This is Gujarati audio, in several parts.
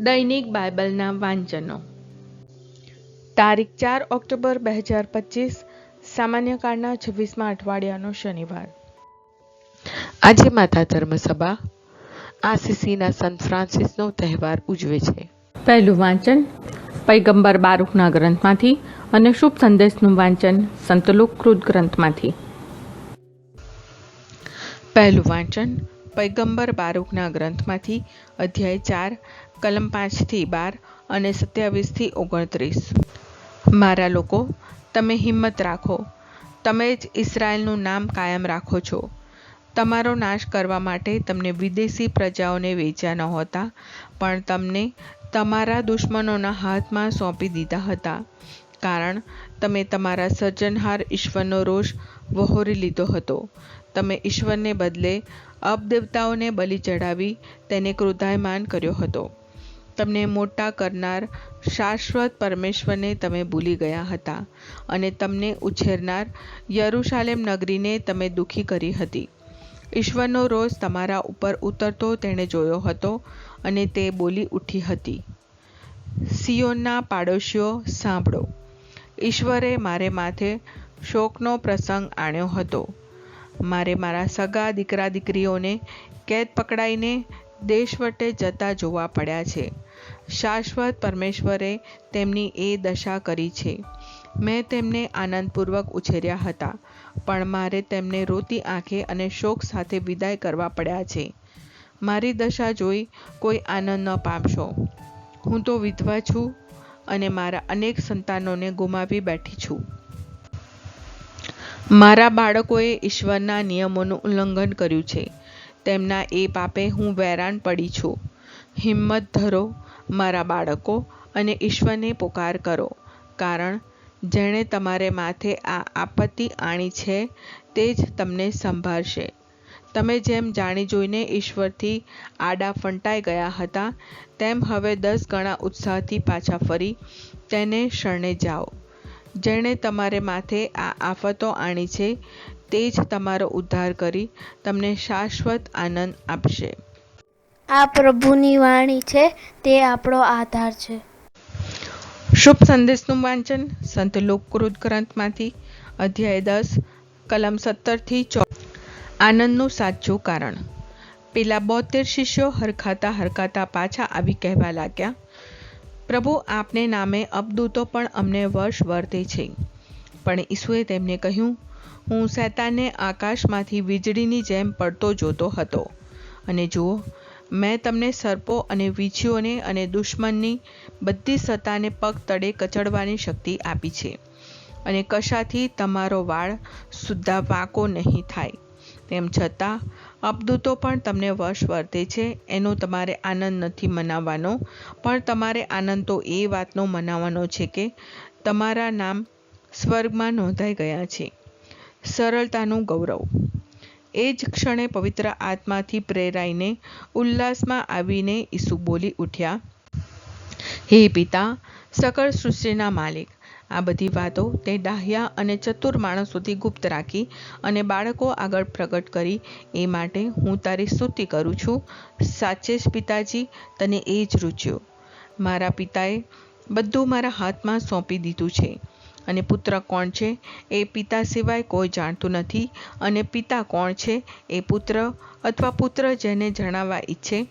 દૈનિક બાઇબલના વાંચનો. તારીખ ચાર ઓક્ટોબર બે હજાર પચીસ સામાન્ય કાળના છવ્વીસમાં અઠવાડિયાનો શનિવાર. આજે માતા ધર્મસભા આસીસીના સંત ફ્રાન્સિસનો તહેવાર ઉજવે છે. પહેલું વાંચન પૈગંબર બારૂકના ગ્રંથમાંથી અને શુભ સંદેશનું વાંચન સંતલોકૃત ગ્રંથમાંથી. પહેલું વાંચન પૈગંબર બારૂકના ગ્રંથમાંથી અધ્યાય ચાર, કલમ પાંચથી બાર અને સત્યાવીસથી ઓગણત્રીસ. મારા લોકો, તમે હિંમત રાખો. તમે જ ઇસરાયલનું નામ કાયમ રાખો છો. તમારો નાશ કરવા માટે તમને વિદેશી પ્રજાઓને વેચ્યા નહોતા, પણ તમને તમારા દુશ્મનોના હાથમાં સોંપી દીધા હતા. કારણ તમે તમારા સર્જનહાર ઈશ્વરનો રોષ વહોરી લીધો હતો. તમે ઈશ્વરને બદલે અપદેવતાઓને બલિ ચઢાવી તેને ક્રોધાયમાન કર્યો હતો. તમને મોટા કરનાર શાશ્વત પરમેશ્વરને તમે ભૂલી ગયા હતા અને તમને ઉછેરનાર યરુશાલેમ નગરીને તમે દુઃખી કરી હતી. ઈશ્વરનો રોષ તમારા ઉપર ઉતરતો તેણે જોયો હતો અને તે બોલી ઉઠી હતી. સિયોનના પાડોશીઓ, સાંભળો. ઈશ્વરે મારે માથે શોકનો પ્રસંગ આણ્યો હતો. મારે મારા સગા દીકરા દીકરીઓને કેદ પકડાઈને દેશવટે જતા જોવા પડ્યા છે. શાશ્વત પરમેશ્વરે તેમની એ દશા કરી છે. મેં તેમને આનંદપૂર્વક ઉછેર્યા હતા, પણ મારે તેમને રોતી આંખે અને શોક સાથે વિદાય કરવા પડ્યા છે. મારી દશા જોઈ કોઈ આનંદ ન પામશો. હું તો વિધવા છું અને મારા અનેક સંતાનોને ગુમાવી બેઠી છું. મારા બાળકોએ ઈશ્વરના નિયમોનું ઉલ્લંઘન કર્યું છે. તેમના એ પાપે હું વેરાન પડી છું. હિંમત ધરો મારા બાળકો અને ઈશ્વરને પોકાર કરો, કારણ જેણે તમારે માથે આ આપત્તિ આણી છે, તે જ તમને સંભાળશે. તમે જેમ જાણી જોઈને ઈશ્વરથી આડા ફંટાઈ ગયા હતા તેમ હવે દસ ગણા ઉત્સાહથી પાછા ફરી તેને શરણે જાઓ. જેણે તમારે માથે આ આફતો આણી છે તે જ તમારો ઉદ્ધાર કરી તમને શાશ્વત આનંદ આપશે. આ પ્રભુની વાણી છે તે આપણો આધાર છે. શુભ સંદેશનું વાંચન સંત લોકકૃત ગ્રંથમાંથી અધ્યાય દસ કલમ સત્તરથી ચો આનંદનું સાચું કારણ. પેલા બોતેર શિષ્યો હરખાતા હરખાતા પાછા આવી કહેવા લાગ્યા, પ્રભુ, આપને નામે અબદૂતો પણ અમને વર્ષ વર્તે છે પણ ઈસુએ તેમને કહ્યું, હું શૈતાનને આકાશમાંથી વીજળીની જેમ પડતો જોતો હતો. અને જુઓ, મેં તમને સર્પો અને વીંછીઓને અને દુશ્મનની બધી સત્તાને પગ તળે કચડવાની શક્તિ આપી છે. અને કશાથી તમારો વાળ સુદ્ધા વાંકો નહીં થાય. તેમ છતાં, અપદૂતો પણ તમને વશ વર્તે છે, એનો તમારે આનંદ નથી મનાવવાનો. પણ તમારે આનંદ તો એ વાતનો મનાવવાનો છે કે, તમારા નામ સ્વર્ગમાં નોંધાઈ ગયા છે. સરળતાનું ગૌરવ. એ જ ક્ષણે પવિત્ર આત્માથી પ્રેરાઈને, ઉલ્લાસમાં આવીને ઈસુ બોલી ઉઠ્યા, હે પિતા, સકળ સૃષ્ટિના માલિક આ બધી વાતો તે ડાહ્યા અને ચતુર માણસોથી ગુપ્ત રાખી અને બાળકો આગળ પ્રગટ કરી. એ માટે હું તારી સ્તુતિ કરું છું. સાચે જ પિતાજી, તને એ જ રૂચ્યું. મારા પિતાએ બધું મારા હાથમાં સોંપી દીધું છે. અને પુત્ર કોણ છે? એ પિતા સિવાય કોઈ જાણતું નથી. અને પિતા કોણ છે? એ પુત્ર અથવા પુત્ર જેને જણાવવા ઈચ્છે,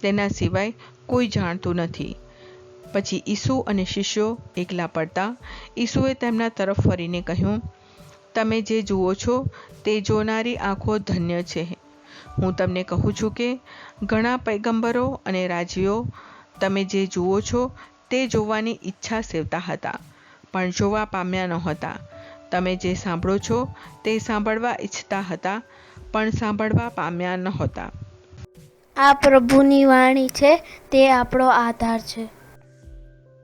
તેના સિવાય કોઈ જાણતું નથી. પછી ઈસુ અને શિષ્યો એકલા પડતા ઈસુએ તેમના તરફ ફરીને કહ્યું, તમે જે જુઓ છો તે જોનારી આંખો ધન્ય છે. હું તમને કહું છું કે ઘણા પૈગંબરો અને રાજીઓ તમે જે જુઓ છો તે જોવાની ઈચ્છા સેવતા હતા, પણ જોવા પામ્યા નહોતા તમે જે સાંભળો છો તે સાંભળવા ઈચ્છતા હતા, પણ સાંભળવા પામ્યા નહોતા આ પ્રભુની વાણી છે, તે આપણો આધાર છે.